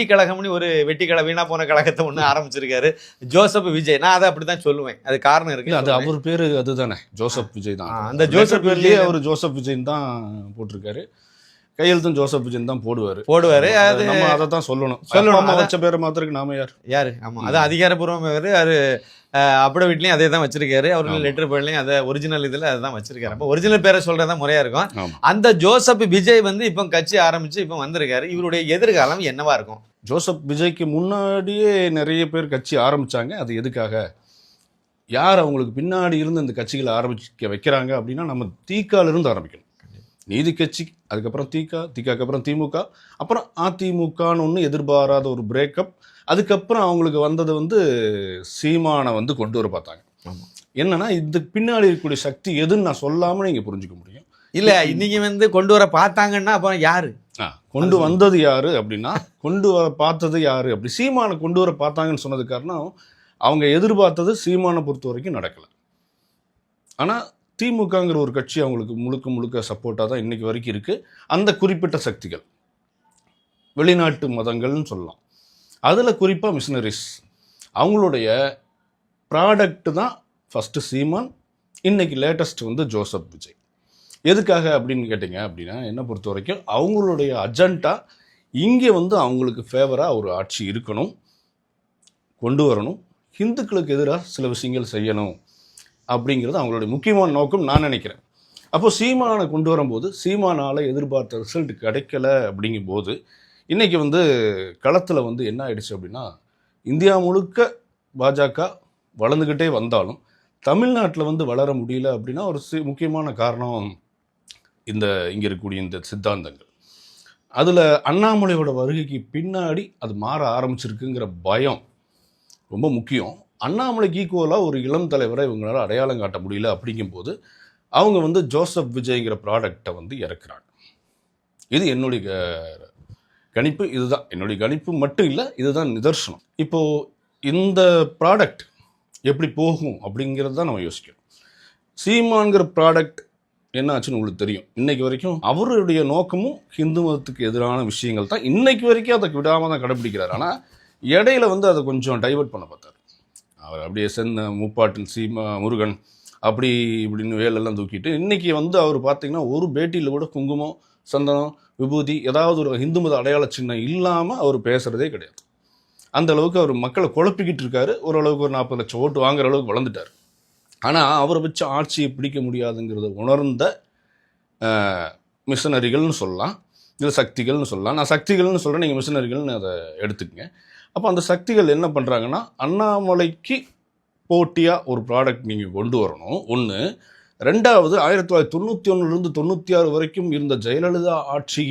வெட்டி கழகம்னு ஒரு வெட்டி கழக வீணா போன கழகத்தை ஒன்று ஆரம்பிச்சிருக்காரு. ஜோசப் விஜய். நான் அதை அப்படிதான் சொல்லுவேன். அது காரணம் இருக்கு அது அவர் பேரு அதுதானே. ஜோசப் விஜய் தான். அந்த ஜோசப் பேர்லயே அவர் ஜோசப் விஜய் தான் போட்டிருக்காரு. கையெழுத்தும் ஜோசப் விஜய் தான் போடுவாரு. போடுவாரு. அது நம்ம அதை தான் சொல்லணும். சொல்லணும். வச்ச பேரை மாத்திரக்கு நாம யார்? யாரு? ஆமா. அது அதிகாரப்பூர்வமாக வேறு அவரு அப்பட வீட்லயும் அதே தான் வச்சிருக்காரு. அவரு ஆமா. லெட்டர் பேர்லயும் அதை ஒரிஜினல் இதுல அதுதான் வச்சிருக்காரு. அப்போ ஒரிஜினல் பேரை சொல்றதா முறையா இருக்கும். ஆமா. அந்த ஜோசப் விஜய் வந்து இப்போ கட்சி ஆரம்பிச்சு இப்போ வந்திருக்காரு. இவருடைய எதிர்காலம் என்னவா இருக்கும்? ஜோசப் விஜய்க்கு முன்னாடியே நிறைய பேர் கட்சி ஆரம்பிச்சாங்க. அது எதுக்காக? யார் அவங்களுக்கு பின்னாடி இருந்து இந்த கட்சிகளை ஆரம்பிக்க வைக்கிறாங்க அப்படின்னா நம்ம தீக்கால இருந்து ஆரம்பிக்கணும். நீதி கட்சி அதுக்கப்புறம் தீகா தீகாக்கு அப்புறம் திமுக அப்புறம் அதிமுகன்னு ஒன்று எதிர்பாராத ஒரு பிரேக்கப் அதுக்கப்புறம் அவங்களுக்கு வந்தது வந்து சீமானை வந்து கொண்டு வர பார்த்தாங்க. என்னன்னா இதுக்கு பின்னாடி இருக்கக்கூடிய சக்தி எதுன்னு நான் சொல்லாம நீங்க புரிஞ்சுக்க முடியும். இல்ல இன்னைக்கு வந்து கொண்டு வர பார்த்தாங்கன்னா அப்போ யாரு? ஆ, கொண்டு வந்தது யாரு அப்படின்னா கொண்டு வர பார்த்தது யாரு அப்படி சீமானை கொண்டு வர பார்த்தாங்கன்னு சொன்னது காரணம் அவங்க எதிர்பார்த்தது சீமானை பொறுத்த வரைக்கும் நடக்கல. ஆனா திமுகங்கிற ஒரு கட்சி அவங்களுக்கு முழுக்க முழுக்க சப்போர்ட்டாக தான் இன்னைக்கு வரைக்கும் இருக்கு. அந்த குறிப்பிட்ட சக்திகள். வெளிநாட்டு மதங்கள்னு சொல்லலாம். அதில் குறிப்பாக மிஷினரிஸ் அவங்களுடைய ப்ராடக்ட் தான் ஃபஸ்ட்டு சீமான் இன்னைக்கு லேட்டஸ்ட் வந்து ஜோசப் விஜய். எதுக்காக அப்படின்னு கேட்டிங்க அப்படின்னா என்ன பொறுத்த வரைக்கும் அவங்களுடைய அஜெண்டா இங்கே வந்து அவங்களுக்கு ஃபேவராக ஒரு ஆட்சி இருக்கணும் கொண்டு வரணும். ஹிந்துக்களுக்கு எதிராக சில விஷயங்கள் செய்யணும் அப்படிங்கிறது அவங்களுடைய முக்கியமான நோக்கம் நான் நினைக்கிறேன். அப்போது சீமானை கொண்டு வரும்போது சீமானால் எதிர்பார்த்த ரிசல்ட் கிடைக்கல அப்படிங்கும்போது இன்றைக்கி வந்து களத்தில் வந்து என்ன ஆயிடுச்சு அப்படின்னா இந்தியா முழுக்க பாஜக வளர்ந்துக்கிட்டே வந்தாலும் தமிழ்நாட்டில் வந்து வளர முடியல அப்படின்னா ஒரு சி முக்கியமான காரணம் இந்த இங்கே இருக்கக்கூடிய இந்த சித்தாந்தங்கள். அதில் அண்ணாமலையோட வருகைக்கு பின்னாடி அது மாற ஆரம்பிச்சிருக்குங்கிற பயம் ரொம்ப முக்கியம். அண்ணாமலைக்கு ஈக்குவலாக ஒரு இளம் தலைவரை இவங்களால் அடையாளம் காட்ட முடியல அப்படிங்கும்போது அவங்க வந்து ஜோசப் விஜய்ங்கிற ப்ராடக்டை வந்து இறக்குறாங்க. இது என்னுடைய க- கணிப்பு இதுதான். என்னுடைய கணிப்பு மட்டும் இல்லை இதுதான் நிதர்சனம். இப்போது இந்த ப்ராடக்ட் எப்படி போகும் அப்படிங்கிறது தான் நம்ம யோசிக்கணும். சீமான்கிற ப்ராடக்ட் என்ன ஆச்சுன்னு உங்களுக்கு தெரியும். இன்னைக்கு வரைக்கும் அவருடைய நோக்கமும் ஹிந்து மதத்துக்கு எதிரான விஷயங்கள் தான் இன்னைக்கு வரைக்கும் அதை விடாமல் தான் கடைப்பிடிக்கிறார் ஆனால் இடையில வந்து அதை கொஞ்சம் டைவர்ட் பண்ண பார்த்தார். அவர் அப்படியே சென்ன முப்பாட்டில் சீமா முருகன் அப்படி இப்படின்னு வேலெல்லாம் தூக்கிட்டு இன்றைக்கி வந்து அவர் பார்த்திங்கன்னா ஒரு பேட்டியில் கூட குங்குமம் சந்தனம் விபூதி ஏதாவது ஒரு ஹிந்து மத அடையாள சின்னம் இல்லாமல் அவர் பேசுகிறதே கிடையாது. அந்த அளவுக்கு அவர் மக்களை குழப்பிக்கிட்டு இருக்காரு. ஓரளவுக்கு ஒரு நாற்பது லட்சம் ஓட்டு வாங்குற அளவுக்கு வளர்ந்துட்டார். ஆனால் அவரை வச்சு ஆட்சியை பிடிக்க முடியாதுங்கிறத உணர்ந்த மிஷனரிகள்னு சொல்லலாம். இல்லை சக்திகள்னு சொல்லலாம். நான் சக்திகள்னு சொல்கிறேன் நீங்கள் மிஷனரிகள்னு அதை எடுத்துக்கங்க. அப்போ அந்த சக்திகள் என்ன பண்ணுறாங்கன்னா அண்ணாமலைக்கு போட்டியாக ஒரு ப்ராடக்ட் நீங்கள் கொண்டு வரணும். ஒன்று ரெண்டாவது ஆயிரத்தி தொள்ளாயிரத்தி தொண்ணூற்றி ஒன்றுலேருந்து தொண்ணூற்றி ஆறு வரைக்கும் இருந்த ஜெயலலிதா ஆட்சி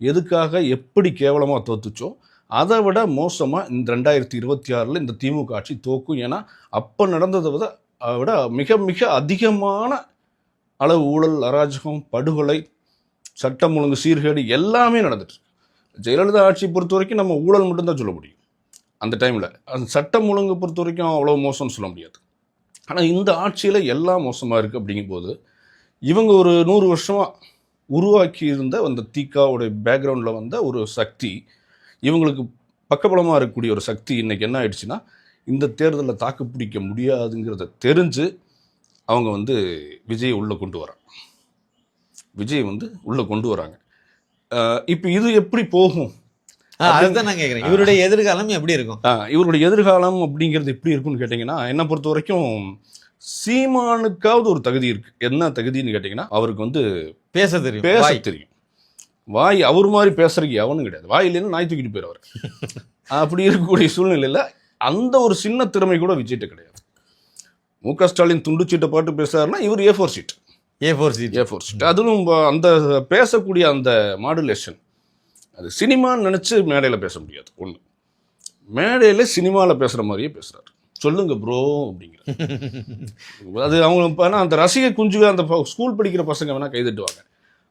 எதுக்காக எப்படி கேவலமாக தோத்துச்சோ அதை விட மோசமாக இந்த ரெண்டாயிரத்தி இருபத்தி ஆறில் இந்த திமுக ஆட்சி தோக்கும். ஏன்னா அப்போ நடந்ததை விட அதை விட மிக மிக அதிகமான அளவு ஊழல் அராஜகம் படுகொலை சட்டம் ஒழுங்கு சீர்கேடு எல்லாமே நடந்துட்டு ஜெயலலிதா ஆட்சி பொறுத்த வரைக்கும் நம்ம ஊழல் மட்டும்தான் சொல்ல முடியும். அந்த டைமில் அந்த சட்டம் ஒழுங்கு பொறுத்த வரைக்கும் அவ்வளோ மோசம்னு சொல்ல முடியாது. ஆனால் இந்த ஆட்சியில் எல்லாம் மோசமாக இருக்குது அப்படிங்கும்போது இவங்க ஒரு நூறு வருஷமாக உருவாக்கி இருந்த அந்த தீக்காவுடைய பேக்ரவுண்டில் வந்த ஒரு சக்தி இவங்களுக்கு பக்கபலமாக இருக்கக்கூடிய ஒரு சக்தி இன்றைக்கி என்ன ஆயிடுச்சுன்னா இந்த தேர்தலில் தாக்கு பிடிக்க முடியாதுங்கிறத தெரிஞ்சு அவங்க வந்து விஜய் உள்ளே கொண்டு வராங்க. விஜய் வந்து உள்ளே கொண்டு வராங்க. இப்போ இது எப்படி போகும்? அதுதான் நான் கேட்குறேன் இவருடைய எதிர்காலம் எப்படி இருக்கும்? இவருடைய எதிர்காலம் அப்படிங்கிறது எப்படி இருக்கும்னு கேட்டிங்கன்னா என்னை பொறுத்த வரைக்கும் சீமானுக்காவது ஒரு தகுதி இருக்கு. என்ன தகுதின்னு கேட்டிங்கன்னா அவருக்கு வந்து பேச தெரியும். பேச. தெரியும். வாய் அவர் மாதிரி பேசுறதுக்கு எவனும் கிடையாது. வாய் இல்லைன்னா நாய் தூக்கிட்டு போயிடுவார். அப்படி இருக்கக்கூடிய சூழ்நிலையில் அந்த ஒரு சின்ன திறமை கூட விஜய்கிட்ட கிடையாது. மு க ஸ்டாலின் துண்டுச்சீட்டை பாட்டு பேசுறாருன்னா இவர் A four sheet A four sheet A four sheet அதுவும் அந்த பேசக்கூடிய அந்த மாடுலேஷன் அது சினிமான்னு நினச்சி மேடையில் பேச முடியாது ஒன்று மேடையில் சினிமாவில் பேசுகிற மாதிரியே பேசுகிறாரு சொல்லுங்க ப்ரோ அப்படிங்கிற. அது அவங்க இப்போ அந்த ரசிக குஞ்சுக அந்த ஸ்கூல் படிக்கிற பசங்க வேணால் கைதட்டுவாங்க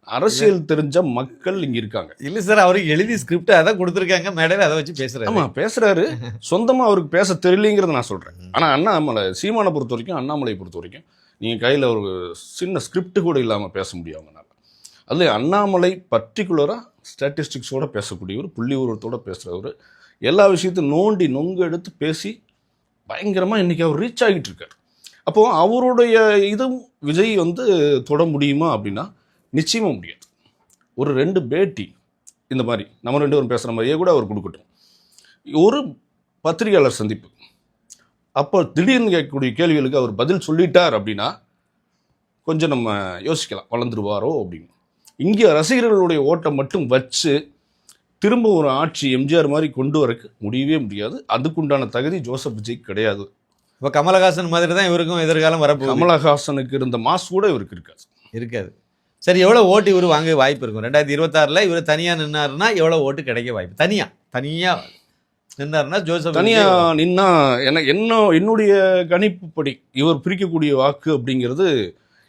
அரசியல் தெரிஞ்ச மக்கள் இங்கே இருக்காங்க. இல்ல சார் அவருக்கு எழுதி ஸ்கிரிப்ட் அதான் கொடுத்துருக்காங்க மேடையில அதை வச்சு பேசுறாரு. ஆமா பேசுறாரு. சொந்தமா அவருக்கு பேச தெரியலங்கிறத நான் சொல்றேன். ஆனா அண்ணாமலை சீமானை பொறுத்த வரைக்கும் அண்ணாமலையை பொறுத்த வரைக்கும் நீங்க கையில ஒரு சின்ன ஸ்கிரிப்ட் கூட இல்லாம பேச முடியும் அவங்கனால அதுல அண்ணாமலை பர்டிகுலரா ஸ்டாட்டிஸ்டிக்ஸோடு பேசக்கூடியவர் புள்ளி உருவத்தோடு பேசுகிறவர் எல்லா விஷயத்தையும் நோண்டி நொங்கு எடுத்து பேசி பயங்கரமாக இன்றைக்கி அவர் ரீச் ஆகிட்டு இருக்கார். அப்போ அவருடைய இதுவும் விஜய் வந்து தொட முடியுமா அப்படின்னா நிச்சயமாக முடியாது. ஒரு ரெண்டு பேட்டி இந்த மாதிரி நம்ம ரெண்டு பேரும் பேசுகிற மாதிரியே கூட அவர் கொடுக்கட்டும். ஒரு பத்திரிகையாளர் சந்திப்பு. அப்போ திடீர்னு கேட்கக்கூடிய கேள்விகளுக்கு அவர் பதில் சொல்லிட்டார் அப்படின்னா கொஞ்சம் நம்ம யோசிக்கலாம் வளர்ந்துருவாரோ அப்படின்னு. இங்கே ரசிகர்களுடைய ஓட்டம் மட்டும் வச்சு திரும்ப ஒரு ஆட்சி எம்ஜிஆர் மாதிரி கொண்டு வரக்கு முடியவே முடியாது. அதுக்குண்டான தகுதி ஜோசப் விஜய் கிடையாது. இப்போ கமலஹாசன் மாதிரி தான் இவருக்கும் எதிர்காலம் வரப்போகுது. கமலஹாசனுக்கு இருந்த மாஸ் கூட இவருக்கு இருக்காது. இருக்காது. சரி எவ்வளோ ஓட்டு இவர் வாங்க வாய்ப்பு இருக்கும்? ரெண்டாயிரத்தி இருபத்தாறில் இவர் தனியாக நின்னாருன்னா எவ்வளோ ஓட்டு கிடைக்க வாய்ப்பு? தனியாக தனியாக நின்னாருன்னா ஜோசப் தனியா விஜய் நின்னா என்ன என்ன என்னுடைய கணிப்புப்படி இவர் பிரிக்கக்கூடிய வாக்கு அப்படிங்கிறது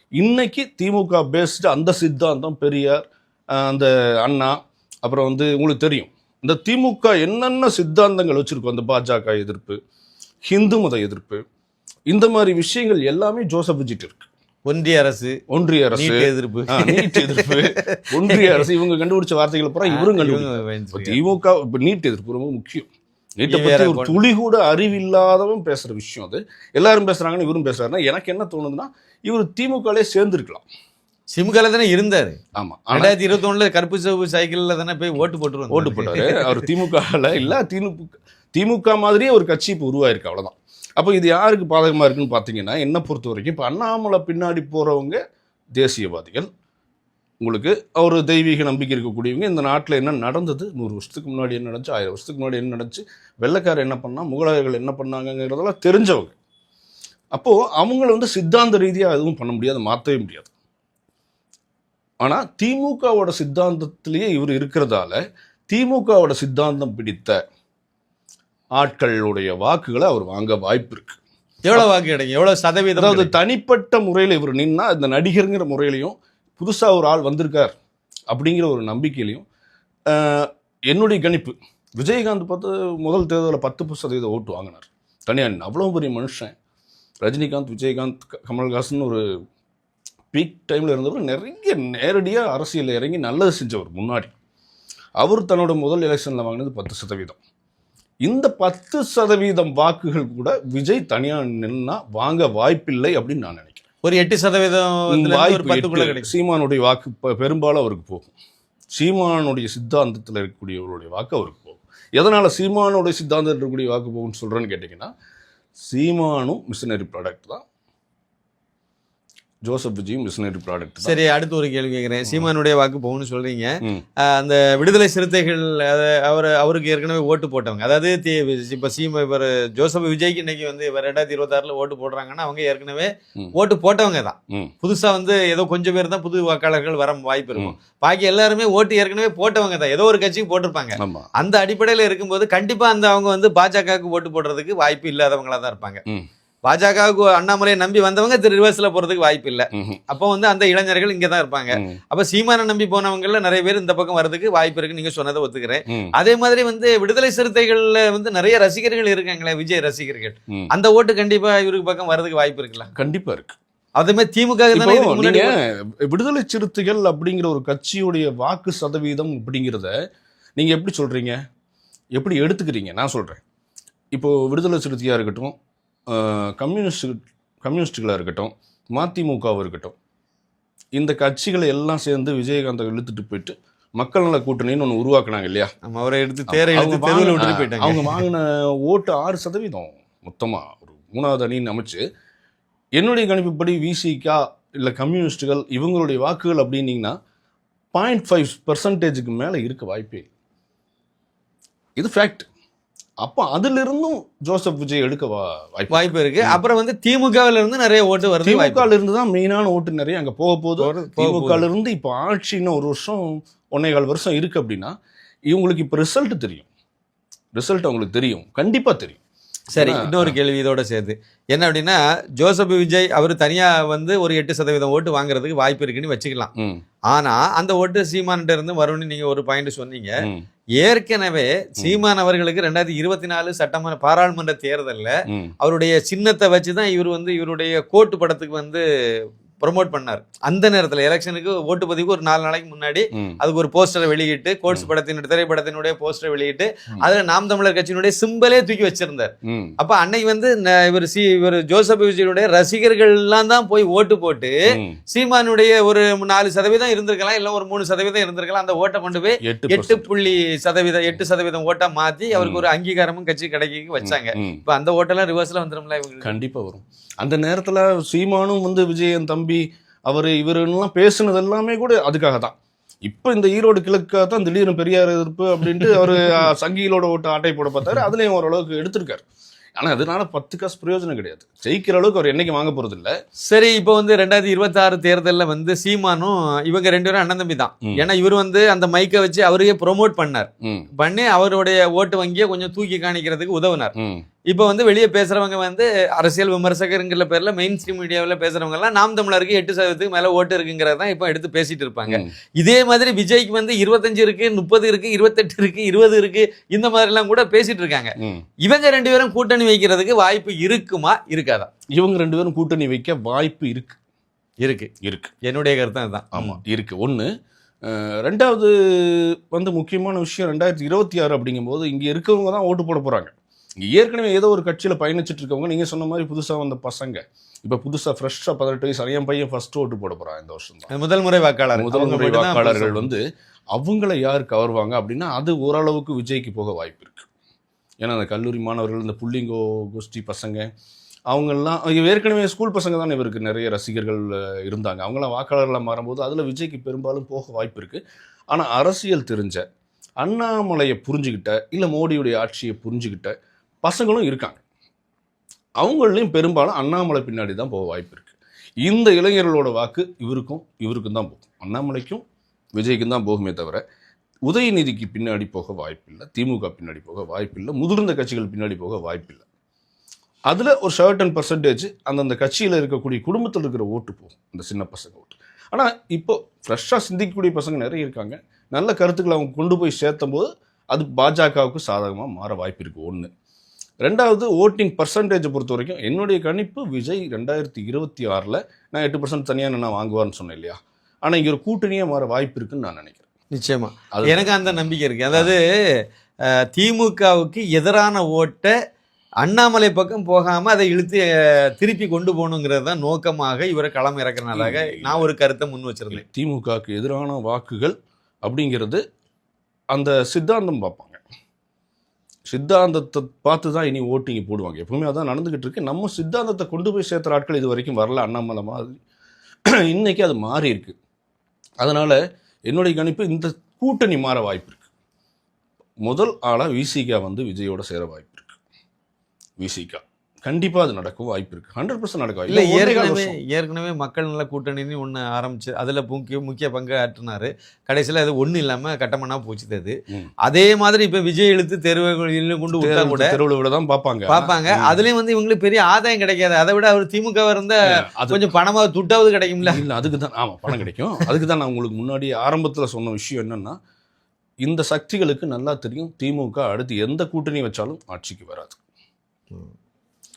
இன்னைக்கு திமுக பேஸ்டு அந்த சித்தாந்தம் பெரியார் அந்த அண்ணா அப்புறம் வந்து உங்களுக்கு தெரியும். இந்த திமுக என்னென்ன சித்தாந்தங்கள் வச்சிருக்கோம் அந்த பாஜக எதிர்ப்பு ஹிந்து மத எதிர்ப்பு இந்த மாதிரி விஷயங்கள் எல்லாமே ஜோசப் விஜிட் இருக்கு. ஒன்றிய அரசு ஒன்றிய அரசு. எதிர்ப்பு. நீட் எதிர்ப்பு. ஒன்றிய அரசு இவங்க கண்டுபிடிச்ச வார்த்தைகளை பூரா இவரும் பயன்படுத்திருக்காங்க. திமுக இப்ப நீட் எதிர்ப்பு ரொம்ப முக்கியம். நீட்டை பத்தி ஒரு துளி கூட அறிவில்லாதவன் பேசுற விஷயம் அது. எல்லாரும் பேசுறாங்கன்னு இவரும் பேசுறாருன்னா எனக்கு என்ன தோணுதுன்னா இவர் திமுகலே சேர்ந்திருக்கலாம். சிம்கால தானே இருந்தாரு. ஆமா. ரெண்டாயிரத்தி இருபத்தி ஒண்ணுல கருப்பு சிவப்பு சைக்கிள்ல தானே போய் ஓட்டு போட்டு ஓட்டு போட்டாரு. அவர் திமுகல இல்ல திமுக திமுக மாதிரியே ஒரு கட்சி இப்போ உருவாயிருக்கு அவ்வளவுதான். அப்போ இது யாருக்கு பாதகமா இருக்குன்னு பாத்தீங்கன்னா என்ன பொறுத்த வரைக்கும் இப்போ அண்ணாமலை பின்னாடி போறவங்க தேசியவாதிகள் உங்களுக்கு ஒரு தெய்வீக நம்பிக்கை இருக்கக்கூடியவங்க இந்த நாட்டில் என்ன நடந்தது? நூறு வருஷத்துக்கு முன்னாடி என்ன நடந்துச்சு? ஆயிரம் வருஷத்துக்கு முன்னாடி என்ன நடந்துச்சு? வெள்ளைக்காரர் என்ன பண்ணா? முகலாயர்கள் என்ன பண்ணாங்கங்கிறதெல்லாம் தெரிஞ்சவங்க. அப்போ அவங்கள வந்து சித்தாந்த ரீதியா எதுவும் பண்ண முடியாது மாற்றவே முடியாது. ஆனா திமுகவோட சித்தாந்தத்திலேயே இவர் இருக்கிறதால திமுகவோட சித்தாந்தம் பிடித்த ஆட்களுடைய வாக்குகளை அவர் வாங்க வாய்ப்பு இருக்கு. எவ்வளவு வாக்கு கிடைக்கும்? எவ்வளவு சதவீதம் அதாவது? தனிப்பட்ட முறையில் இவர் நின்னா இந்த நடிகருங்கிற முறையிலையும் புதுசாக ஒரு ஆள் வந்திருக்கார் அப்படிங்கிற ஒரு நம்பிக்கையிலையும் என்னுடைய கணிப்பு விஜயகாந்த் பார்த்து முதல் தேர்தலில் பத்து சதவீத ஓட்டு வாங்கினார். தனியாக அவ்வளோ பெரிய மனுஷன் ரஜினிகாந்த் விஜயகாந்த் கமல்ஹாசன் ஒரு பீக் டைமில் இருந்தவர். நிறைய நேரடியாக அரசியலில் இறங்கி நல்லது செஞ்சவர் முன்னாடி. அவர் தன்னோட முதல் எலெக்ஷனில் வாங்கினது பத்து சதவீதம். இந்த பத்து சதவீதம் வாக்குகள் கூட விஜய் தனியாக நின்னா வாங்க வாய்ப்பில்லை அப்படின்னு நான் நினைக்கிறேன். ஒரு எட்டு சதவீதம் வாய்ப்பு சீமானுடைய வாக்கு பெரும்பாலும் அவருக்கு போகும். சீமானுடைய சித்தாந்தத்தில் இருக்கக்கூடியவருடைய வாக்கு அவருக்கு போகும். எதனால சீமானுடைய சித்தாந்தத்தில் இருக்கக்கூடிய வாக்கு போகும்னு சொல்றேன்னு கேட்டிங்கன்னா சீமானும் மிஷினரி ப்ராடக்ட் தான். ஜோசப் விஜயும் மிஷினரி ப்ராடக்ட் சரி அடுத்து ஒரு கேள்வி கேட்குறேன். சீமானுடைய வாக்கு போகும்னு ம். ஆஹ் அந்த விடுதலை சிறுத்தைகள் அதை அவர் அவருக்கு ஏற்கனவே ஓட்டு போட்டவங்க. அதாவது இப்ப சீமா இவர் ஜோசப் விஜய்க்கு இன்னைக்கு வந்து இவர் ரெண்டாயிரத்தி இருபத்தாறுல ஓட்டு போடுறாங்கன்னா அவங்க ஏற்கனவே. ஓட்டு போட்டவங்க தான். ம். புதுசா வந்து ஏதோ கொஞ்சம் பேர் தான் புது வாக்காளர்கள் வர வாய்ப்பு இருக்கும். பாக்கி எல்லாருமே ஓட்டு ஏற்கனவே போட்டவங்க தான். ஏதோ ஒரு கட்சிக்கு போட்டிருப்பாங்க. அந்த அடிப்படையில் இருக்கும்போது கண்டிப்பா அந்த அவங்க வந்து பாஜகவுக்கு ஓட்டு போடுறதுக்கு வாய்ப்பு இல்லாதவங்களா தான் இருப்பாங்க. பாஜகவுக்கு அண்ணாமலையை நம்பி வந்தவங்க திரு ரிவர்ஸ்ல போறதுக்கு வாய்ப்பு இல்லை. அப்போ வந்து அந்த இளைஞர்கள் இங்க தான் இருப்பாங்க. அப்ப சீமானை நம்பி போனவங்கல நிறைய பேர் இந்த பக்கம் வர்றதுக்கு வாய்ப்பு இருக்கு. நீங்க சொன்னதை ஒத்துக்கிறேன். அதே மாதிரி வந்து விடுதலை சிறுத்தைகள்ல வந்து நிறைய ரசிகர்கள் இருக்காங்களே விஜய் ரசிகர்கள். அந்த ஓட்டு கண்டிப்பா இவருக்கு பக்கம் வர்றதுக்கு வாய்ப்பு இருக்குல்ல? கண்டிப்பா இருக்கு. அதே மாதிரி திமுக விடுதலை சிறுத்தைகள் அப்படிங்கிற ஒரு கட்சியுடைய வாக்கு சதவீதம் அப்படிங்கிறத நீங்க எப்படி சொல்றீங்க? எப்படி எடுத்துக்கிறீங்க? நான் சொல்றேன். இப்போ விடுதலை சிறுத்தையா இருக்கட்டும் கம்யூனிஸ்ட் கம்யூனிஸ்டுகளாக இருக்கட்டும் மதிமுகவாக இருக்கட்டும் இந்த கட்சிகளை எல்லாம் சேர்ந்து விஜயகாந்தை இழுத்துட்டு போயிட்டு மக்கள் நல கூட்டணின்னு ஒன்று உருவாக்குனாங்க இல்லையா? நம்ம அவரை எடுத்து தேரை எடுத்து தெருவில் விட்டுட்டு போயிட்டாங்க. அவங்க வாங்கின ஓட்டு ஆறு சதவீதம் மொத்தமா. ஒரு மூணாவது அணின்னு அமைச்சு என்னுடைய கணிப்புப்படி விசிகா இல்லை கம்யூனிஸ்டுகள் இவங்களுடைய வாக்குகள் அப்படின்னீங்கன்னா பாயிண்ட் ஃபைவ் பர்சன்டேஜுக்கு மேலே இருக்க வாய்ப்பே. இது ஃபேக்ட் அப்போ அதிலிருந்தும் ஜோசப் விஜய் எடுக்க வாய்ப்பு வாய்ப்பு இருக்கு. அப்புறம் வந்து திமுகவுல இருந்து நிறைய ஓட்டு வருது வாய்ப்பு திமுக இருந்து தான் மெயினான ஓட்டு நிறைய அங்கே போக போகுது. போறது- போக திமுக போகுது. இருந்து இப்போ ஆட்சி இன்னும் ஒரு வருஷம் ஒன்னே கால் வருஷம் இருக்கு அப்படின்னா இவங்களுக்கு இப்போ ரிசல்ட் தெரியும். ரிசல்ட் அவங்களுக்கு தெரியும். கண்டிப்பா தெரியும். சரி இன்னொரு கேள்வி இதோட சேர்த்து என்ன அப்படின்னா ஜோசப் விஜய் அவர் தனியா வந்து ஒரு எட்டு சதவீதம் ஓட்டு வாங்குறதுக்கு வாய்ப்பு இருக்குன்னு வச்சுக்கலாம். ம், ஆனா அந்த ஓட்டு சீமான்கிட்ட இருந்து வரும்னு நீங்க ஒரு பாயிண்ட் சொன்னீங்க. ஏற்கனவே சீமான் அவர்களுக்கு ரெண்டாயிரத்தி இருபத்தி நாலு சட்டமன்ற பாராளுமன்ற தேர்தல்ல அவருடைய சின்னத்தை வச்சு தான் இவர் வந்து இவருடைய கோட்டு படத்துக்கு வந்து ப்ரொமோட் பண்ணார் அந்த நேரத்துல எலெக்ஷனுக்கு ஓட்டு பதிவுக்கு ஒரு நாலு நாளைக்கு முன்னாடி. அதுக்கு ஒரு போஸ்டரை வெளியிட்டு கோட்ஸ் படத்தினுடைய திரைப்படத்தினுடைய போஸ்டரை வெளியிட்டு அதுல நாம் தமிழர் கட்சியினுடைய சிம்பலே தூக்கி வச்சிருந்தார். அப்ப அன்னைக்கு வந்து இவர் சி இவர் ஜோசப் விஜயனுடைய ரசிகர்கள் எல்லாம் தான் போய் ஓட்டு போட்டு. சீமானுடைய ஒரு நாலு சதவீதம் இருந்திருக்கலாம் இல்ல ஒரு மூணு சதவீதம் இருந்திருக்கலாம் அந்த ஓட்டை கொண்டு போய் எட்டு. புள்ளி சதவீதம் எட்டு சதவீதம் ஓட்டா மாத்தி அவருக்கு ஒரு அங்கீகாரமும் கட்சி கிடைக்க வச்சாங்க. இப்ப அந்த ஓட்டெல்லாம் ரிவர்ஸ்ல இவங்களுக்கு கண்டிப்பா வரும் அந்த நேரத்துல சீமானும் வந்து விஜயன் தம்பி அவரு இவருலாம் பேசுனது எல்லாமே கூட அதுக்காக தான். இப்போ இந்த ஈரோடு கிழக்காக தான் திடீர்னு பெரியார் எதிர்ப்பு அப்படின்ட்டு அவர் சங்கிகளோட ஓட்டு ஆட்டை போட பார்த்தாரு. அதுலயும் ஓரளவுக்கு எடுத்திருக்காரு. ஆனா அதனால பத்து காசு பிரயோஜனம் கிடையாது. ஜெயிக்கிற அளவுக்கு அவர் என்னைக்கு வாங்க போறது இல்ல. சரி இப்போ வந்து ரெண்டாயிரத்தி இருபத்தி ஆறு தேர்தல்ல வந்து சீமானும் இவங்க ரெண்டு பேரும் அண்ணன் தம்பி தான். ஏன்னா இவர் வந்து அந்த மைக்கை வச்சு அவரையே ப்ரோமோட் பண்ணார். பண்ணி அவருடைய ஓட்டு வங்கியை கொஞ்சம் தூக்கி காணிக்கிறதுக்கு உதவினார். இப்போ வந்து வெளியே பேசுறவங்க வந்து அரசியல் விமர்சகருங்கிற பேர்ல மெயின் ஸ்ட்ரீம் மீடியாவில் பேசுறவங்க எல்லாம் நாம் தமிழருக்கு எட்டு சதவீதத்துக்கு மேல ஓட்டு இருக்குங்கிறத தான் இப்போ எடுத்து பேசிட்டு இருப்பாங்க. இதே மாதிரி விஜய்க்கு வந்து இருபத்தஞ்சு இருக்கு முப்பது இருக்கு இருபத்தெட்டு இருக்கு இருபது இருக்கு இந்த மாதிரி எல்லாம் கூட பேசிட்டு இருக்காங்க. இவங்க ரெண்டு பேரும் கூட்டணி வைக்கிறதுக்கு வாய்ப்பு இருக்குமா? இருக்காதா? இவங்க ரெண்டு பேரும் கூட்டணி வைக்க வாய்ப்பு இருக்கு. இருக்கு. இருக்கு. என்னுடைய கருத்து அதுதான். ஆமா இருக்கு. ஒன்று ரெண்டாவது வந்து முக்கியமான விஷயம் ரெண்டாயிரத்தி இருபத்தி ஆறு அப்படிங்கும்போது இங்க இருக்கவங்க தான் ஓட்டு போட போறாங்க. இங்க ஏற்கனவே ஏதோ ஒரு கட்சியில பயணிச்சுட்டு இருக்கவங்க நீங்க சொன்ன மாதிரி புதுசா வந்த பசங்க. இப்ப புதுசா ஃப்ரெஷ்ஷா பதினெட்டு வயசு என் பையன் ஃபர்ஸ்ட் ஓட்டு போட போறான் இந்த வருஷம் முதல் முறை வாக்காளர். முதல் முறை வாக்காளர்கள் வந்து அவங்கள யார் கவர்வாங்க அப்படின்னா அது ஓரளவுக்கு விஜய்க்கு போக வாய்ப்பு இருக்கு. ஏன்னா அந்த கல்லூரி மாணவர்கள் இந்த புள்ளிங்கோ கோஷ்டி பசங்க அவங்கெல்லாம் ஏற்கனவே ஸ்கூல் பசங்க தான் இவருக்கு நிறைய ரசிகர்கள் இருந்தாங்க. அவங்களாம் வாக்காளர்களாக மாறும்போது அதில் விஜய்க்கு பெரும்பாலும் போக வாய்ப்பு இருக்கு. ஆனால் அரசியல் தெரிஞ்ச அண்ணாமலையை புரிஞ்சுக்கிட்ட இல்லை மோடியுடைய ஆட்சியை புரிஞ்சுக்கிட்ட பசங்களும் இருக்காங்க. அவங்களையும் பெரும்பாலும் அண்ணாமலை பின்னாடி தான் போக வாய்ப்பு இருக்குது இந்த இளைஞர்களோட வாக்கு இவருக்கும் இவருக்கும் தான் போகும். அண்ணாமலைக்கும் விஜய்க்கும் தான் போகுமே தவிர உதயநிதிக்கு பின்னாடி போக வாய்ப்பில்லை திமுக பின்னாடி போக வாய்ப்பில்லை முதிர்ந்த கட்சிகள் பின்னாடி போக வாய்ப்பில்லை. அதில் ஒரு சர்டன் பர்சன்டேஜ் அந்தந்த கட்சியில் இருக்கக்கூடிய குடும்பத்தில் இருக்கிற ஓட்டு போகும் அந்த சின்ன பசங்க ஓட்டு. ஆனால் இப்போ ஃப்ரெஷ்ஷாக சிந்திக்கக்கூடிய பசங்க நிறைய இருக்காங்க. நல்ல கருத்துக்களை அவங்க கொண்டு போய் சேர்த்தும் போது அது பாஜகவுக்கு சாதகமாக மாற வாய்ப்பு இருக்குது ஒன்று ரெண்டாவது ஓட்டிங் பர்சன்டேஜை பொறுத்த வரைக்கும் என்னுடைய கணிப்பு விஜய் ரெண்டாயிரத்தி இருபத்தி ஆறில் நான் எட்டு பர்சன்ட் தனியாக நான் வாங்குவார்னு சொன்னேன் இல்லையா? ஆனால் இங்கே ஒரு கூட்டணியாக மாற வாய்ப்பு இருக்குன்னு நான் நினைக்கிறேன். நிச்சயமா. அது- எனக்கு அந்த நம்பிக்கை இருக்கு. அதாவது திமுகவுக்கு எதிரான ஓட்டை அண்ணாமலை பக்கம் போகாம அதை இழுத்து திருப்பி கொண்டு போகணுங்கிறது தான் நோக்கமாக இவரை களம் இறக்குறனால நான் ஒரு கருத்தை முன் வச்சிருந்தேன். திமுகவுக்கு எதிரான வாக்குகள் அப்படிங்கிறது அந்த சித்தாந்தம் பார்ப்பாங்க. சித்தாந்தத்தை பார்த்து தான் இனி ஓட்டிங்க போடுவாங்க. எப்பவுமே அதான் நடந்துகிட்டு இருக்கு. நம்ம சித்தாந்தத்தை கொண்டு போய் சேர்த்துற ஆட்கள் இது வரைக்கும் வரல. அண்ணாமலை மாதிரி. இன்னைக்கு அது மாறி இருக்கு. அதனால என்னுடைய கணிப்பு இந்த கூட்டணி மாற வாய்ப்பு இருக்கு. முதல் ஆளாக விசிகா வந்து விஜயோட சேர வாய்ப்பு இருக்கு. விசிகா கண்டிப்பா அது நடக்கும் வாய்ப்பு இருக்கு. ஹண்ட்ரட் பர்சன்ட் நடக்கும். இல்ல ஒன்றே ஏற்கனவே. ஏற்கனவே மக்கள் நல கூட்டணின்னு ஒண்ணு ஆரம்பிச்சு அதுல முக்கிய முக்கிய பங்கு ஆற்றினாரு. கடைசியில அது ஒண்ணு இல்லாம கட்டமண்ணா போச்சுது அது. அதே மாதிரி இப்ப விஜய் இழுத்து தேர்வுகளில் கொண்டு விட்டா கூட தெருவில் விட தான் பார்ப்பாங்க. பார்ப்பாங்க. அதுலயும் வந்து இவங்களுக்கு பெரிய ஆதாயம் கிடைக்காது. அதை விட அவர் திமுக இருந்தா அது கொஞ்சம் பணமா துட்டாவது கிடைக்கும்ல. இல்ல அதுக்கு தான் ஆமா பணம் கிடைக்கும். அதுக்கு தான் நான் உங்களுக்கு முன்னாடி ஆரம்பத்துல சொன்ன விஷயம் என்னன்னா இந்த சக்திகளுக்கு நல்லா தெரியும் திமுக அடுத்து எந்த கூட்டணி வச்சாலும் ஆட்சிக்கு வராது.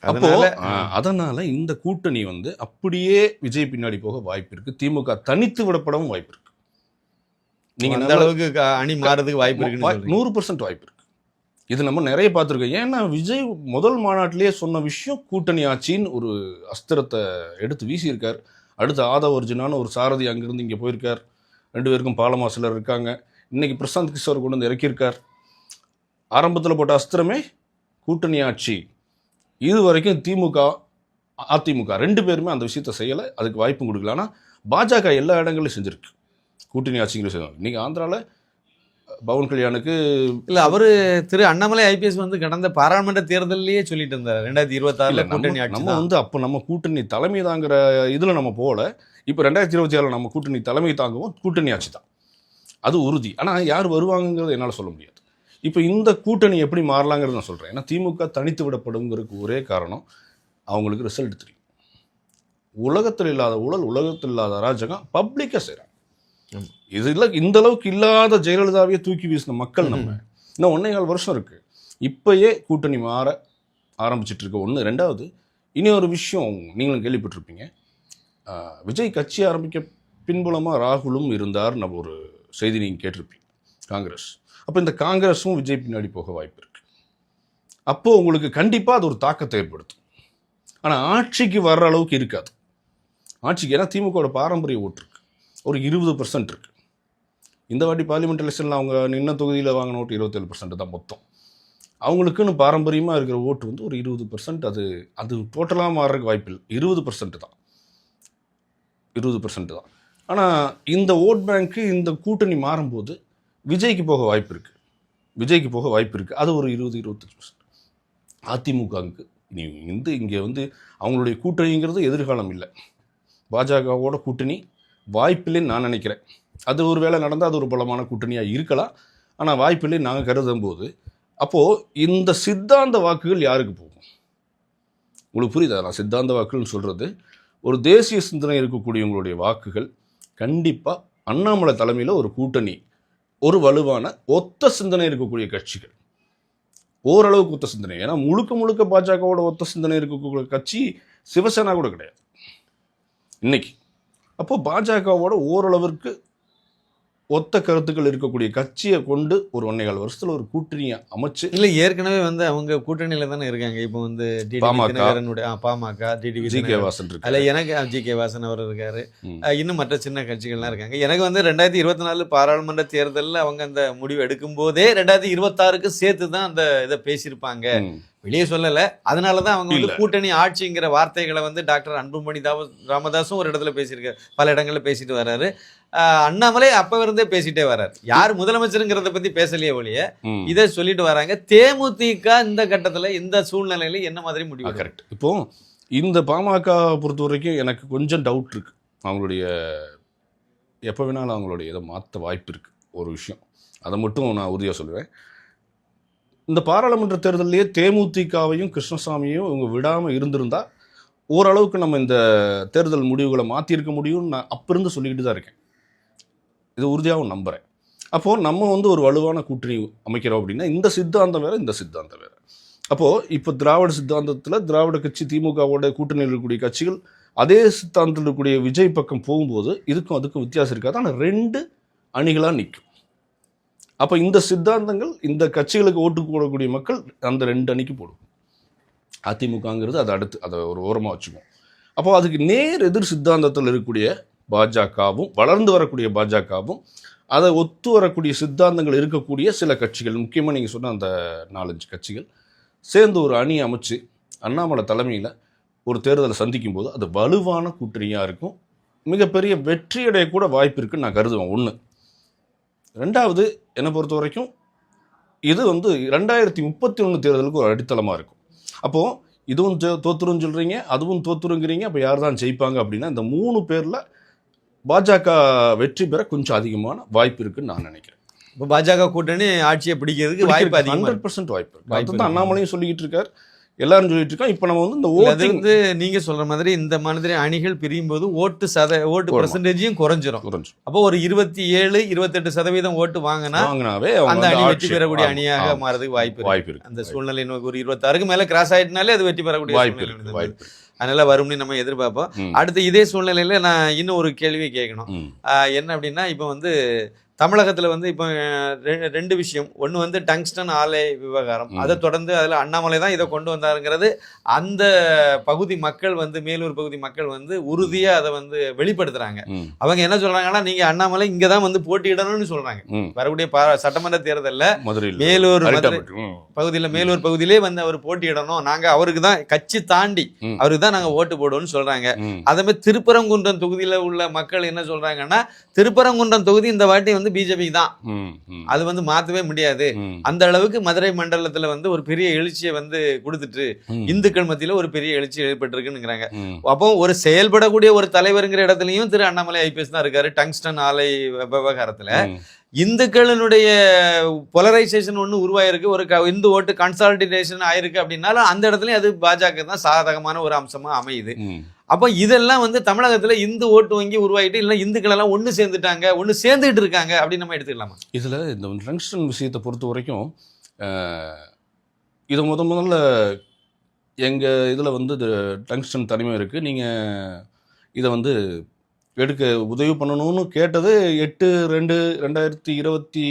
அதனால ஆ, அதனால இந்த கூட்டணி வந்து அப்படியே விஜய் பின்னாடி போக வாய்ப்பு இருக்கு. திமுக தனித்து விடப்படவும் வாய்ப்பு இருக்கு. நீங்க நல்லா- அளவுக்கு அணி மாறதுக்கு வாய்ப்பு சொல்றீங்க. நூறு பர்சன்ட் வாய்ப்பு இருக்கு. இது நம்ம நிறைய பார்த்துருக்கோம். ஏன்னா விஜய் முதல் மாநாட்டிலேயே சொன்ன விஷயம் கூட்டணி ஆட்சின்னு ஒரு அஸ்திரத்தை எடுத்து வீசியிருக்கார். அடுத்து ஆதவ அர்ஜுனான ஒரு சாரதி அங்கிருந்து இங்கே போயிருக்கார். ரெண்டு பேருக்கும் பாலமாசிலர் இருக்காங்க. இன்னைக்கு பிரசாந்த் கிஷோர் கொண்டு வந்து இறக்கியிருக்கார். ஆரம்பத்தில் போட்ட அஸ்திரமே கூட்டணி ஆட்சி. இது வரைக்கும் திமுக அதிமுக ரெண்டு பேருமே அந்த விஷயத்தை செய்யலை. அதுக்கு வாய்ப்பும் கொடுக்கல. ஆனால் பாஜக எல்லா இடங்களையும் செஞ்சிருக்கு. கூட்டணி ஆட்சிங்கிற செய்வாங்க இன்னைக்கு ஆந்திராவில் பவன் கல்யாணுக்கு இல்ல அவரு திரு அண்ணாமலை ஐபிஎஸ் வந்து கடந்த பாராளுமன்ற தேர்தலிலேயே சொல்லிட்டு இருந்தார். ரெண்டாயிரத்தி இருபத்தி இல்ல, ஆறுல நம்ம கூட்டணி ஆட்சி நம்ம. வந்து அப்போ நம்ம கூட்டணி தலைமை தாங்கிற இதில் நம்ம போகல. இப்போ ரெண்டாயிரத்தி இருபத்தி ஆறில் நம்ம கூட்டணி தலைமை தாங்குவோம் கூட்டணி ஆட்சி தான். அது உறுதி. ஆனால் யார் வருவாங்கங்கிறது என்னால் சொல்ல முடியாது. இப்போ இந்த கூட்டணி எப்படி மாறலாங்கிறது நான் சொல்கிறேன் ஏன்னா திமுக தனித்து விடப்படுங்கிறதுக்கு ஒரே காரணம் அவங்களுக்கு ரிசல்ட் தெரியும். உலகத்தில் இல்லாத ஊழல் உலகத்தில் இல்லாத அராஜகம் பப்ளிக்காக செய்கிறாங்க இல்லை இந்த அளவுக்கு இல்லாத ஜெயலலிதாவையே தூக்கி வீசின மக்கள் நம்ம. இன்னும் ஒன்னே கால் வருஷம் இருக்கு. இப்பயே கூட்டணி மாற ஆரம்பிச்சிட்டு இருக்க ஒன்று ரெண்டாவது இனி ஒரு விஷயம் நீங்களும் கேள்விப்பட்டிருப்பீங்க. விஜய் கட்சி ஆரம்பிக்க பின்புலமாக ராகுலும் இருந்தார் நம்ம ஒரு செய்தி நீங்கள் கேட்டிருப்பீங்க. காங்கிரஸ். அப்போ இந்த காங்கிரஸும் விஜய் பின்னாடி போக வாய்ப்பு இருக்கு. அப்போது உங்களுக்கு கண்டிப்பாக அது ஒரு தாக்கத்தை ஏற்படுத்தும். ஆனால் ஆட்சிக்கு வர்ற அளவுக்கு இருக்காது. ஆட்சிக்கு ஏன்னா திமுகவோட பாரம்பரிய ஓட்டு இருக்கு. ஒரு இருபது பர்சன்ட் இருக்கு. இந்த வாட்டி பார்லிமெண்ட் எலெக்ஷனில் அவங்க நின்ன தொகுதியில் வாங்கின ஓட்டு இருபத்தேழு பர்சன்ட் தான் மொத்தம். அவங்களுக்குன்னு பாரம்பரியமாக இருக்கிற ஓட்டு வந்து ஒரு இருபது பர்சன்ட் அது அது டோட்டலாக மாறுறதுக்கு வாய்ப்பில்லை. இருபது பர்சன்ட் தான். இருபது பர்சன்ட் தான். ஆனால் இந்த ஓட் பேங்க்கு இந்த கூட்டணி மாறும்போது விஜய்க்கு போக வாய்ப்பு இருக்குது விஜய்க்கு போக வாய்ப்பு இருக்குது அது ஒரு இருபது இருபத்தஞ்சு பர்சன்ட் அதிமுகவுக்கு நீ வந்து இங்கே வந்து அவங்களுடைய கூட்டணிங்கிறது எதிர்காலம் இல்லை. பாஜகவோட கூட்டணி வாய்ப்பில்லைன்னு நான் நினைக்கிறேன். அது ஒரு வேளை நடந்தால் அது ஒரு பலமான கூட்டணியாக இருக்கலாம். ஆனால் வாய்ப்பில்லை நாங்கள் கருதும் போது அப்போது இந்த சித்தாந்த வாக்குகள் யாருக்கு போகும்? உங்களுக்கு புரியுதா? நான் சித்தாந்த வாக்குகள்னு சொல்கிறது ஒரு தேசிய சிந்தனை இருக்கக்கூடியவங்களுடைய வாக்குகள் கண்டிப்பாக அண்ணாமலை தலைமையில் ஒரு கூட்டணி ஒரு வலுவான ஒத்த சிந்தனை இருக்கக்கூடிய கட்சிகள். ஓரளவுக்கு ஒத்த சிந்தனை. ஏன்னா முழுக்க முழுக்க பாஜகவோட ஒத்த சிந்தனை இருக்கக்கூடிய கட்சி சிவசேனா கூட கிடையாது. இன்னைக்கு. அப்போ பாஜகவோட ஓரளவிற்கு ஒத்த கருத்துக்கள் இருக்கக்கூடிய கட்சியை கொண்டு ஒரு ஒன்னேகால் வருஷத்துல ஒரு கூட்டணியை அமைச்சு இல்ல ஏற்கனவே வந்து அவங்க கூட்டணியில தானே இருக்காங்க. இப்போ வந்து பாமக. பாமக டிடி ஜி கே வாசன் இருக்கு அதுல எனக்கு ஜி கே வாசன் அவர் இருக்காரு. இன்னும் மற்ற சின்ன கட்சிகள்லாம் இருக்காங்க. எனக்கு வந்து ரெண்டாயிரத்தி இருபத்தி நாலு பாராளுமன்ற தேர்தலில் அவங்க அந்த முடிவு எடுக்கும் போதே ரெண்டாயிரத்தி இருபத்தாறுக்கு சேர்த்து தான் அந்த இதை பேசியிருப்பாங்க. வெளியே சொல்லல. அதனால தான் அவங்க வந்து. கூட்டணி ஆட்சிங்கிற வார்த்தைகளை வந்து டாக்டர் அன்புமணி ராமதாஸும் ஒரு இடத்துல பேசியிருக்காரு. பல இடங்கள்ல பேசிட்டு வர்றாரு அண்ணாமலை அப்ப இருந்தே பேசிட்டே வர்றாரு யார் முதலமைச்சருங்கிறத பத்தி பேசலையே ஒழிய. இதை சொல்லிட்டு வராங்க. தேமுதிக இந்த கட்டத்துல இந்த சூழ்நிலையில என்ன மாதிரி முடிவு? கரெக்ட் இப்போ இந்த பாமக பொறுத்த வரைக்கும் எனக்கு கொஞ்சம் டவுட் இருக்கு. அவங்களுடைய எப்போ வேணாலும் அவங்களுடைய இதை மாற்ற வாய்ப்பு இருக்கு. ஒரு விஷயம். அதை மட்டும் நான் உறுதியாக சொல்லுவேன். இந்த பாராளுமன்ற தேர்தலையே தேமுதிகவையும் கிருஷ்ணசாமியும் இவங்க விடாமல் இருந்திருந்தா ஓரளவுக்கு நம்ம இந்த தேர்தல் முடிவுகளை மாற்றியிருக்க முடியும்னு நான் அப்போ இருந்து சொல்லிக்கிட்டு தான் இருக்கேன். இது உறுதியாகவும் நம்புகிறேன் அப்போது நம்ம வந்து ஒரு வலுவான கூட்டணி அமைக்கிறோம் அப்படின்னா இந்த சித்தாந்தம் வேறு இந்த சித்தாந்தம் வேறு. அப்போது இப்போ திராவிட சித்தாந்தத்தில் திராவிட கட்சி திமுகவோட கூட்டணியில் இருக்கக்கூடிய கட்சிகள் அதே சித்தாந்தத்தில் இருக்கக்கூடிய விஜய் பக்கம் போகும்போது இதுக்கும் அதுக்கும் வித்தியாசம் இருக்காது. ஆனால் ரெண்டு அணிகளாக நிற்கும். அப்போ இந்த சித்தாந்தங்கள் இந்த கட்சிகளுக்கு ஓட்டு போடக்கூடிய மக்கள் அந்த ரெண்டு அணிக்கு போடும். அதிமுகங்கிறது அதை அடுத்து அதை ஒரு ஓரமாக வச்சுக்குவோம். அப்போ அதுக்கு நேர் எதிர் சித்தாந்தத்தில் இருக்கக்கூடிய பாஜகவும் வளர்ந்து வரக்கூடிய பாஜகவும் அதை ஒத்து வரக்கூடிய சித்தாந்தங்கள் இருக்கக்கூடிய சில கட்சிகள் முக்கியமாக நீங்கள் சொன்ன அந்த நாலஞ்சு கட்சிகள் சேர்ந்து ஒரு அணி அமைச்சு அண்ணாமலை தலைமையில் ஒரு தேர்தலை சந்திக்கும் போது அது வலுவான கூட்டணியாக இருக்கும். மிகப்பெரிய வெற்றியடைய கூட வாய்ப்பு இருக்குன்னு நான் கருதுவேன். ஒன்று ரெண்டாவது என்னை பொறுத்த வரைக்கும் இது வந்து ரெண்டாயிரத்தி முப்பத்தி ஒன்று தேர்தலுக்கு ஒரு அடித்தளமாக இருக்கும் அப்போது இதுவும் தோத்துருன்னு சொல்கிறீங்க அதுவும் தோத்துருங்கிறீங்க அப்போ யார் தான் ஜெயிப்பாங்க அப்படின்னா இந்த மூணு பேரில் பாஜக வெற்றி பெற கொஞ்சம் அதிகமான வாய்ப்பு இருக்குன்னு நான் நினைக்கிறேன் இப்ப பாஜக கூட்டணி ஆட்சியை பிடிக்கிறதுக்கு வாய்ப்பு அதிகமா ஹண்ட்ரட். பர்சன்ட் வாய்ப்பு வாய்ப்பு இருக்கு. அண்ணாமலையும் சொல்லிக்கிட்டு இருக்கார் எல்லாரும் சொல்லிட்டு இருக்கோம் இப்போ நம்ம வந்து இந்த ஓட்டிங் வந்து நீங்க சொல்ற மாதிரி இந்த மாதிரி அணிகள் பிரியும் போது ஓட்டு சத ஓட்டு ஆமா. பர்சன்டேஜும் குறைஞ்சிரும் குறைஞ்சு அப்போ ஒரு இருபத்தி ஏழு இருபத்தெட்டு சதவீதம் ஓட்டு வாங்கினா வாங்கினாவே அந்த அணி வெற்றி பெறக்கூடிய அணியாக. மாறதுக்கு வாய்ப்பு வாய்ப்பு இருக்கு அந்த சூழ்நிலை ஒரு இருபத்தாறுக்கு மேல கிராஸ் ஆயிட்டுனாலே அது வெற்றி பெறக்கூடிய வாய்ப்பு இருக்கு. வாய்ப்பு. அதனால வரும்னு நம்ம எதிர்பார்ப்போம். அடுத்து இதே சூழ்நிலையில நான் இன்னும் ஒரு கேள்வி கேட்கணும் என்ன அப்படின்னா இப்போ வந்து தமிழகத்துல வந்து இப்போ ரெண்டு விஷயம் ஒன்று வந்து டங்ஸ்டன் ஆலை விவகாரம். அதை தொடர்ந்து அதில் அண்ணாமலை தான் இதை கொண்டு வந்தாருங்கிறது அந்த பகுதி மக்கள் வந்து மேலூர் பகுதி மக்கள் வந்து உறுதியா அதை வந்து வெளிப்படுத்துறாங்க ம். அவங்க என்ன சொல்றாங்கன்னா நீங்க அண்ணாமலை இங்க தான் வந்து போட்டியிடணும்னு சொல்றாங்க ம். வரக்கூடிய பா- சட்டமன்ற தேர்தல்ல மேலூர். பகுதியில் மேலூர் பகுதியிலே வந்து அவர் போட்டியிடணும் நாங்க அவருக்கு தான் கட்சி தாண்டி. அவருக்கு தான் நாங்க ஓட்டு போடுவோம்னு சொல்றாங்க ம். அதே மாதிரி திருப்பரங்குன்றம் தொகுதியில உள்ள மக்கள் என்ன சொல்றாங்கன்னா திருப்பரங்குன்றம் தொகுதி இந்த வாட்டி வந்து பிஜேபி தான் ம். ம். அது வந்து மாத்தவே முடியாது. அந்த அளவுக்கு மதுரை மண்டலத்துல வந்து ஒரு பெரிய எழுச்சியை வந்து கொடுத்துட்டு. இந்துக்கள் மத்தியில ஒரு பெரிய எழுச்சி ஏற்பட்டிருக்குங்கிறாங்க. அப்போ ஒரு செயல்படக்கூடிய ஒரு தலைவருங்கிற இடத்துலயும் திரு அண்ணாமலை ஐபிஎஸ் தான் இருக்காரு டங்ஸ்டன் ஆலை விவகாரத்துல. இந்துக்களினுடைய பொலரைசேஷன் ஒன்று உருவாயிருக்கு. ஒரு க- இந்து ஓட்டு கன்சாலிடேஷன் ஆயிருக்கு அப்படின்னாலும் அந்த இடத்துலயும் அது பாஜக தான் சாதகமான ஒரு அம்சமா அமையுது. அப்போ இதெல்லாம் வந்து தமிழகத்துல இந்து ஓட்டு வங்கி உருவாயிட்டு இல்லை இந்துக்கள் எல்லாம் ஒன்று சேர்ந்துட்டாங்க ஒன்று சேர்ந்துட்டு இருக்காங்க அப்படின்னு நம்ம எடுத்துக்கலாமா? இதில் இந்த டங்ஸ்டன் விஷயத்தை பொறுத்த வரைக்கும் இதை முத முதல்ல எங்கள் இதில் வந்து டங்ஸ்டன் தனிமை இருக்குது நீங்கள் இதை வந்து எடுக்க உதவி பண்ணணும்னு கேட்டது எட்டு ரெண்டு ரெண்டாயிரத்தி இருபத்தி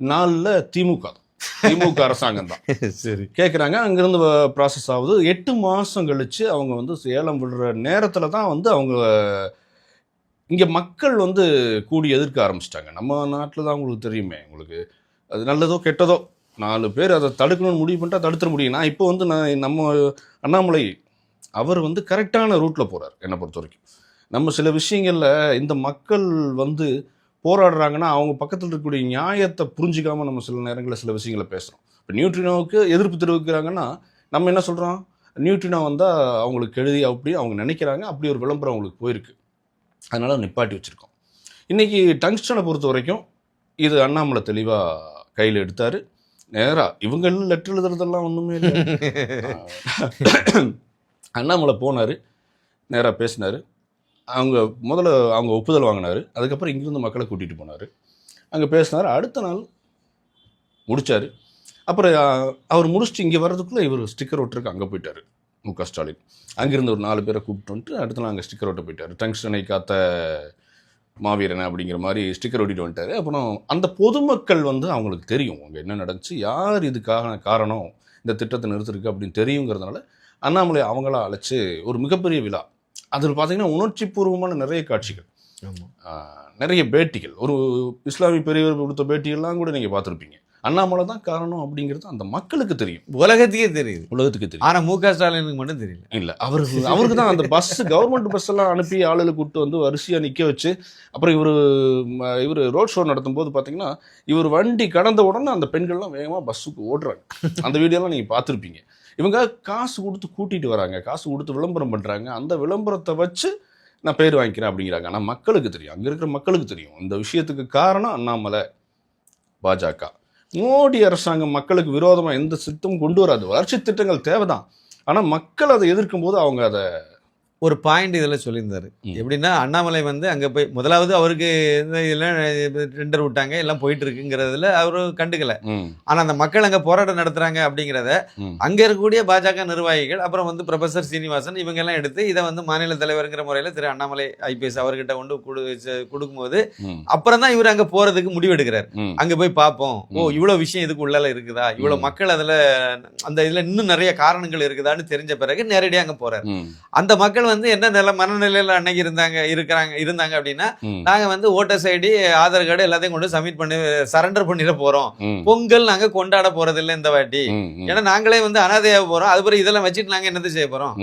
நாலில் திமுக. தான். திமுக அரசாங்கம் தான். சரி. கேட்குறாங்க அங்கேருந்து ப்ராசஸ் ஆகுது. எட்டு மாதம் கழித்து அவங்க வந்து ஏலம் விடுற நேரத்தில் தான் வந்து அவங்க இங்கே மக்கள் வந்து கூடி எதிர்க்க ஆரம்பிச்சிட்டாங்க. நம்ம நாட்டில் தான் உங்களுக்கு தெரியுமே உங்களுக்கு அது நல்லதோ கெட்டதோ. நாலு பேர் அதை தடுக்கணும்னு முடிவு பண்ணிட்டா தடுத்துட முடியும். நான் இப்போ வந்து நான் நம்ம அண்ணாமலை அவர் வந்து கரெக்டான ரூட்டில் போகிறார் என்னை பொறுத்த வரைக்கும். நம்ம சில விஷயங்களில் இந்த மக்கள் வந்து போராடுறாங்கன்னா அவங்க பக்கத்தில் இருக்கக்கூடிய நியாயத்தை புரிஞ்சிக்காம நம்ம சில நேரங்களில் சில விஷயங்களை பேசுகிறோம் இப்போ நியூட்ரினோவுக்கு எதிர்ப்பு தெரிவிக்கிறாங்கன்னா நம்ம என்ன சொல்கிறோம் நியூட்ரினோ வந்தால் அவங்களுக்கு எழுதி அப்படி அவங்க நினைக்கிறாங்க அப்படி ஒரு விளம்பரம் அவங்களுக்கு போயிருக்கு. அதனால நிப்பாட்டி வச்சுருக்கோம். இன்றைக்கி டங்ஸ்டனை பொறுத்த வரைக்கும் இது அண்ணாமலை தெளிவாக கையில் எடுத்தார். நேராக இவங்க லெட்டர் எழுதுறதெல்லாம் ஒன்றுமே இல்லை. அண்ணாமலை போனார். நேராக பேசினார். அவங்க முதல்ல அவங்க ஒப்புதல் வாங்கினார். அதுக்கப்புறம் இங்கேருந்து மக்களை கூட்டிகிட்டு போனார். அங்கே பேசினார். அடுத்த நாள் முடித்தார் அப்புறம் அவர் முடிச்சுட்டு இங்கே வர்றதுக்குள்ளே இவர் ஸ்டிக்கர் ஒட்டுருக்கு அங்கே போயிட்டார். மு க ஸ்டாலின். அங்கேருந்து ஒரு நாலு பேரை கூப்பிட்டு வந்துட்டு அடுத்த நாள் அங்கே ஸ்டிக்கர் ஒட்ட போயிட்டார். டங்ஸ்டனை காத்த மாவீரன் அப்படிங்கிற மாதிரி ஸ்டிக்கர் ஒட்டிட்டு வந்துட்டாரு. அப்புறம் அந்த பொதுமக்கள் வந்து அவங்களுக்கு தெரியும். அங்கே என்ன நடந்துச்சு யார் இதுக்காக காரணம் இந்த திட்டத்தை நிறுத்திருக்கு அப்படின்னு தெரியுங்கிறதுனால அண்ணாமலை அவங்கள அழைச்சி ஒரு மிகப்பெரிய விழா அதில் பார்த்தீங்கன்னா உணர்ச்சி பூர்வமான நிறைய காட்சிகள். நிறைய பேட்டிகள். ஒரு இஸ்லாமிய பெரியவர் கொடுத்த பேட்டிகள்லாம் கூட நீங்கள் பார்த்துருப்பீங்க. அண்ணாமலை தான் காரணம் அப்படிங்கிறது அந்த மக்களுக்கு தெரியும். உலகத்துக்கே தெரியுது. உலகத்துக்கு தெரியும். ஆனா மு க. ஸ்டாலினுக்கு மட்டும் தெரியல. இல்ல அவருக்கு அவருக்கு தான் அந்த பஸ் கவர்மெண்ட் பஸ் எல்லாம் அனுப்பி ஆளுகளை கூப்பிட்டு வந்து வரிசையா நிக்க வச்சு அப்புறம் இவர் இவர் ரோட் ஷோ நடத்தும் போது பாத்தீங்கன்னா இவர் வண்டி கடந்த உடனே அந்த பெண்கள்லாம் வேகமா பஸ்ஸுக்கு ஓடுறாங்க. அந்த வீடியோலாம் நீங்க பார்த்துருப்பீங்க. இவங்க காசு கொடுத்து கூட்டிகிட்டு வராங்க காசு கொடுத்து விளம்பரம் பண்ணுறாங்க அந்த விளம்பரத்தை வச்சு நான் பேர் வாங்கிக்கிறேன் அப்படிங்கிறாங்க. ஆனால் மக்களுக்கு தெரியும். அங்கே இருக்கிற மக்களுக்கு தெரியும். இந்த விஷயத்துக்கு காரணம் அண்ணாமலை பாஜக. மோடி அரசாங்கம் மக்களுக்கு விரோதமாக எந்த சித்தமும் கொண்டு வராது. வளர்ச்சி திட்டங்கள் தேவைதான். ஆனால் மக்கள் அதை எதிர்க்கும் போது அவங்க அதை ஒரு பாயிண்ட் இதில் சொல்லியிருந்தாரு. எப்படின்னா அண்ணாமலை வந்து அங்கே போய் முதலாவது அவருக்கு இந்த எல்லாம் டெண்டர் விட்டாங்க எல்லாம் போயிட்டு இருக்குங்கிறதுல அவரு கண்டுக்கல. ஆனால் அந்த மக்கள் அங்கே போராட்டம் நடத்துறாங்க அப்படிங்கிறத அங்கே இருக்கக்கூடிய பாஜக நிர்வாகிகள் அப்புறம் வந்து ப்ரொஃபசர் சீனிவாசன் இவங்க எல்லாம் எடுத்து இதை வந்து மாநில தலைவருங்கிற முறையில் திரு அண்ணாமலை ஐபிஎஸ் அவர்கிட்ட கொண்டு கொடுக்கும்போது அப்புறம் தான் இவர் அங்கே போகிறதுக்கு முடிவெடுக்கிறார். அங்கே போய் பார்ப்போம். ஓ. இவ்வளோ விஷயம் இதுக்கு உள்ளால இருக்குதா? இவ்வளோ. மக்கள் அதில் அந்த இதில் இன்னும் நிறைய காரணங்கள் இருக்குதான்னு தெரிஞ்ச பிறகு நேரடியாக அங்கே போறாரு. ம், அந்த மக்கள் வந்து என்ன நில மனநிலையில் அன்னைக்கு இருந்தாங்க இருக்கிறாங்க இருந்தாங்க அப்படின்னா நாங்க வந்து ஓட்டர்ஸ் ஐடி ஆதார் கார்டு எல்லாத்தையும் கொண்டு சப்மிட் பண்ணி சரண்டர் பண்ணிட போறோம். பொங்கல் நாங்க கொண்டாட போறது இல்லை இந்த வாட்டி. ஏன்னா நாங்களே வந்து அனாதையாக போறோம். அது பிறகு இதெல்லாம் வச்சுட்டு நாங்க என்னது செய்ய போறோம்?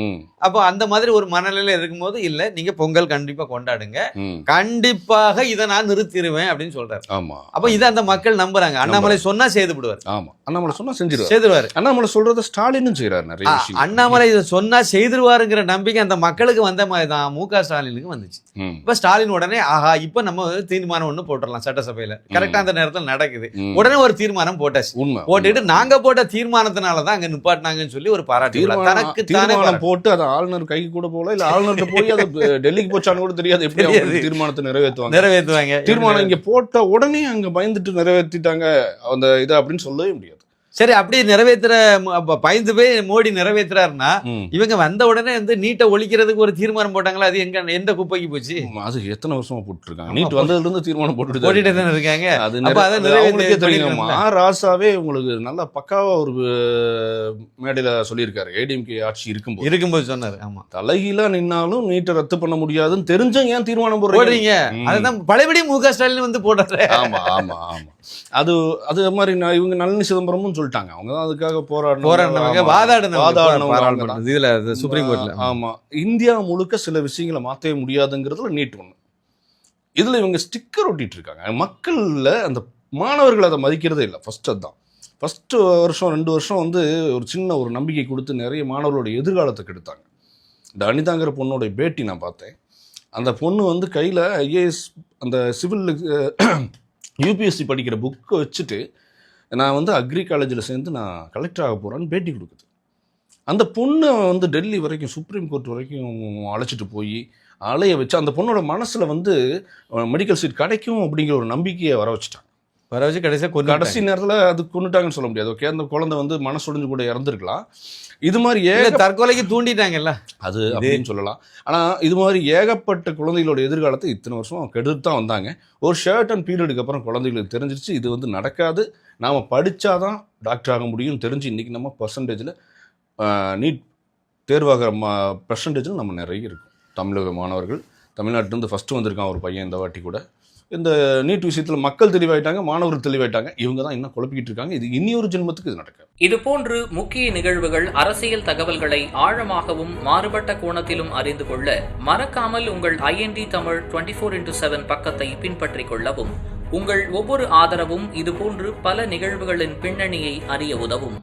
அப்போ அந்த மாதிரி ஒரு மனநிலையில இருக்கும்போது இல்ல நீங்க பொங்கல் கண்டிப்பா கொண்டாடுங்க. கண்டிப்பாக இதை நான் நிறுத்திடுவேன் அப்படின்னு சொல்றாரு. ஆமா. அப்ப இதை அந்த மக்கள் நம்புறாங்க. அண்ணாமலை சொன்னா செய்து விடுவார் ஆமா. அண்ணாமலை சொன்னா செஞ்சிருவார். செய்துருவாரு அண்ணாமலை சொல்றத ஸ்டாலினும் செய்யறாரு நிறைய அண்ணாமலை இதை சொன்னா செய்திருவாருங்கிற நம்பிக்கை அந்த மக்களுக்கு வந்த மாதிரி தான் மு க ஸ்டாலினுக்கு வந்துச்சு. இப்ப ஸ்டாலின் உடனே ஆஹா இப்ப நம்ம தீர்மானம் ஒண்ணு போட்டுடலாம் சட்டசபையில. கரெக்டா அந்த நேரத்துல நடக்குது. உடனே ஒரு தீர்மானம் போட்டாச்சு. உண்மை போட்டுட்டு நாங்க போட்ட தீர்மானத்தினால தான் அங்க நிப்பாட்டினாங்கன்னு சொல்லி ஒரு பாராட்டு தனக்கு தானே தீர்மானம் போட்டு அது ஆளுநர் கைக்கு கூட போல இல்ல ஆளுநர்கிட்ட போய் அது டெல்லிக்கு போச்சான்னு கூட தெரியாது. எப்படி அவங்க. தீர்மானத்தை நிறைவேற்றுவாங்க? நிறைவேற்றுவாங்க. தீர்மானம் இங்க போட்ட உடனே அங்க பயந்துட்டு நிறைவேற்றிட்டாங்க அந்த இதை அப்படின்னு சொல்லவே முடியாது. சரி அப்படி நிறைவேற்றுற பயந்து போய் மோடி நிறைவேற்றுறாருன்னா. இவங்க வந்த உடனே வந்து நீட்டை ஒழிக்கிறதுக்கு ஒரு தீர்மானம் போட்டாங்களா? அது எங்க எந்த குப்பைக்கு போச்சு? அது எத்தனை வருஷமா போட்டுருக்காங்க? நீட் வந்ததுல இருந்து தீர்மானம் தான் போட்டுட்டு இருக்காங்க. தானே இருக்காங்க. அது அவங்களுக்கே தெரியும். மா ராசாவே உங்களுக்கு நல்லா பக்காவா ஒரு மேடையில சொல்லியிருக்காரு. ஏடிஎம்கே ஆட்சி இருக்கும்போது. இருக்கும்போது சொன்னாரு ஆமா. தலைகீழா நின்னாலும் நீட்டை ரத்து பண்ண முடியாதுன்னு தெரிஞ்சும் ஏன் தீர்மானம் போடுறீங்க. அதுதான் பழையபடி மு க ஸ்டாலின் வந்து போடுறாரு. ஆமா ஆமா ஆமா. அது அது மாதிரி நான் இவங்க நளினி சிதம்பரமும் சொல்லிட்டாங்க. அவங்க தான் அதுக்காக போராடினவங்க. போராடினவங்க இதுல இது சுப்ரீம் கோர்ட்ல ஆமா. இந்தியா முழுக்க சில விஷயங்களை மாற்றவே முடியாதுங்கிறதுல நீட் ஒண்ணு. இதுல இவங்க ஸ்டிக்கர் ஒட்டிட்டு இருக்காங்க. மக்கள்ல அந்த மாணவர்கள் அதை மதிக்கிறதே இல்லை. ஃபர்ஸ்ட் அதுதான். ஃபர்ஸ்ட் வருஷம் ரெண்டு வருஷம் வந்து ஒரு சின்ன ஒரு நம்பிக்கை கொடுத்து நிறைய மாணவர்களோட எதிர்காலத்தை கெடுத்தாங்க. இந்த அனிதாங்கிற பொண்ணோட பேட்டி நான் பார்த்தேன். அந்த பொண்ணு வந்து கையில் ஐஏஎஸ் அந்த சிவில் யூபிஎஸ்சி படிக்கிற புக்கை வச்சுட்டு நான் வந்து அக்ரி காலேஜில் சேர்ந்து நான் கலெக்டர் ஆக போகிறேன்னு பேட்டி கொடுக்குது. அந்த பொண்ணை வந்து டெல்லி வரைக்கும் சுப்ரீம் கோர்ட் வரைக்கும் அழைச்சிட்டு போய் அலைய வச்சு அந்த பொண்ணோட மனசில் வந்து மெடிக்கல் சீட் கிடைக்கும் அப்படிங்கிற ஒரு நம்பிக்கையை வர வச்சுட்டாங்க. வர வச்சு கடைசியாக கொண்டு கடைசி நேரத்துல அது கொண்டுட்டாங்கன்னு சொல்ல முடியாது ஓகே அந்த குழந்தை வந்து மனசுடைஞ்சு கூட இறந்துருக்கலாம். இது மாதிரி ஏ இல்ல தற்கொலைக்கு தூண்டிட்டாங்கல்ல? அது அப்படின்னு சொல்லலாம். ஆனா இது மாதிரி ஏகப்பட்ட குழந்தைகளோட எதிர்காலத்தை இத்தனை வருஷம் கெடுத்து தான் வந்தாங்க. ஒரு ஷர்ட் அண்ட் பீரியடுக்கு அப்புறம் குழந்தைகளுக்கு தெரிஞ்சிருச்சு இது வந்து நடக்காது. நாம படிச்சாதான் டாக்டர் ஆக முடியும் தெரிஞ்சு இன்னைக்கு நம்ம பர்சன்டேஜில் நீட் தேர்வாகிற மா பர்சன்டேஜில் நம்ம நிறைய இருக்கும். தமிழக மாணவர்கள் தமிழ்நாட்டிலேருந்து ஃபஸ்ட்டு வந்திருக்கான் ஒரு பையன் இந்த வாட்டி கூட. இந்த நீட் விஷயத்தில் மக்கள் தெளிவாயிட்டாங்க மாணவர்கள் தெளிவாயிட்டாங்க. இவங்க தான் இன்னும் குழப்பிக்கிட்டு இருக்காங்க. இது இனி ஒரு ஜென்மத்துக்கு இது நடக்காது. இதுபோன்று முக்கிய நிகழ்வுகள் அரசியல் தகவல்களை ஆழமாகவும் மாறுபட்ட கோணத்திலும் அறிந்து கொள்ள மறக்காமல் உங்கள் IND Tamil twenty four into seven பக்கத்தை பின்பற்றிக் கொள்ளவும். உங்கள் ஒவ்வொரு ஆதரவும் இதுபோன்று பல நிகழ்வுகளின் பின்னணியை அறிய உதவும்.